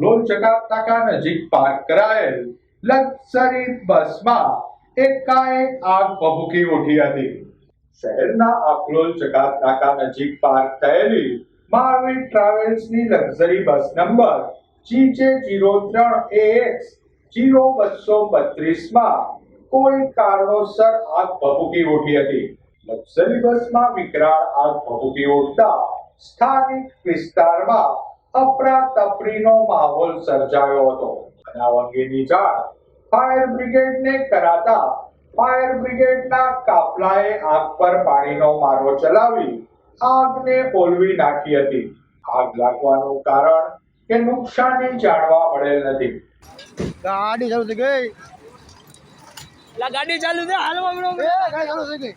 અકલોલ ચકાપતાકા નજીક પાર્ક કરાયેલ લક્ઝરી બસમાં એકાએક આગ ભભૂકી ઉઠી હતી. શહેરના અકલોલ ચકાપતાકા નજીક પાર્ક થયેલી Marvi ટ્રાવેલ્સની luxury bus number GJ zero ત્રણ એક્સ જીરો બસો બત્રીસમાં કોઈ કારણોસર આગ ભભૂકી ઉઠી હતી. લક્ઝરી બસમાં વિકરાળ આગ ભભૂકી ઉઠતા સ્થાનિક વિસ્તારમાં અફરાતફરીનો માહોલ સર્જાયો હતો. બનાવ અંગેની જાણ ફાયર બ્રિગેડને કરાતા ફાયર બ્રિગેડના કાફલાએ આગ પર પાણીનો મારો ચલાવી આગને ઓલવી નાખી હતી. આગ લાગવાનું કારણ કે નુકસાની જાણવા મળેલ નથી. ગાડી ચાલુ થઈ ગઈ. ગાડી ચાલુ થઈ હાલવા મળો ગાડી ચાલુ થઈ ગઈ.